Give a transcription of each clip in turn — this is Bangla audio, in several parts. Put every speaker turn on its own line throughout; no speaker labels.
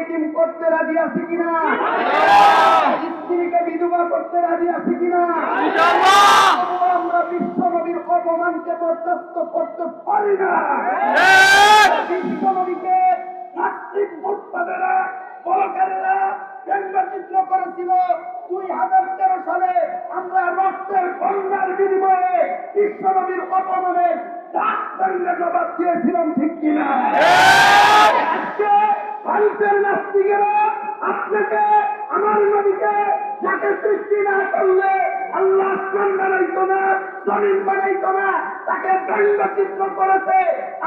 ইতিম করতে রাজি আছি কিনা? স্ত্রীকে বিধবা করতে রাজি আছি কিনা? আমরা বিশ্ব নবীর অপমানকে বরদাস্ত করতে পারি না। বিশ্ব নবীকে নাস্তিক বলকারেরা ব্যঙ্গচিত্র করেছিল। দুই হাজার তেরো সালে আমরা রক্তের বন্যার বিনিময়ে বিশ্ব নবীর অপমানের ডাক জবাব দিয়েছিলাম ঠিক কিনা? ভারতের নাস্তিকেরা আপনাকে আমার নবীকে যাকে সৃষ্টি না করলে আল্লাহ আসমান বানাইতো না জমিন বানাইতো না তাকে ব্যঙ্গচিত্র করেছে।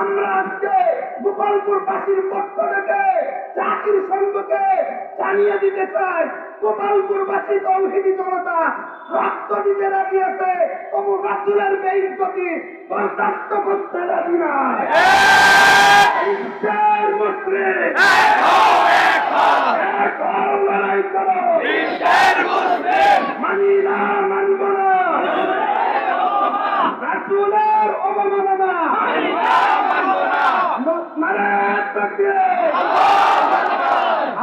আমরা আজকে গোপালপুর বাসীর পক্ষ থেকে জাতির সংঘকে জানিয়ে দিতে চাই। গোপালপুর বাসী তৌহিদি জনতা রক্ত দিতে রাজি আছে তবু রাসুলের বেইজ্জতি বরদাস্ত করতে রাজি না ঈশ্বর না মানব না রাসুলের অবমাননা।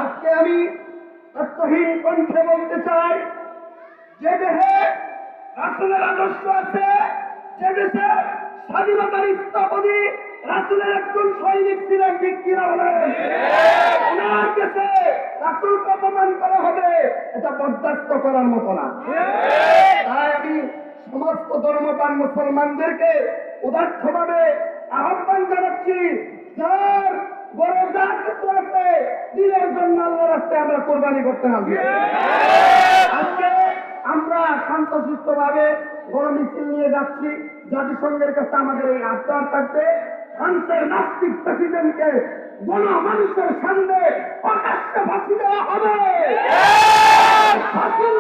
আজকে আমি তত্ত্বহীন কণ্ঠে বলতে চাই, যে দেহে রাসুলের আদর্শ আছে, যে দেশে স্বাধীনতার স্থপতি রাসুলের একজন সৈনিক ছিলেন ঠিক কিনা ওনার দেশে রাসুলকে অপমান করা হবে এটা বরদাস্ত করার মতো না। তাই আমি সমস্ত ধর্মপান মুসলমানদেরকে উদার্থভাবে আহ্বান জানাচ্ছি যার বড় যা কিছু আছে দিনের জন্য আল্লাহ রাস্তায় আমরা কোরবানি করতে হবে আজকে আমরা শান্তশিষ্ট ভাবে বড় মিছিল নিয়ে যাচ্ছি জাতিসংঘের কাছে আমাদের এই আবদার থাকবে ফ্রান্সের নাস্তিক প্রেসিডেন্টকে গণ মানুষের সামনে প্রকাশ্যে ফাঁসি দেওয়া হবে ফাঁসির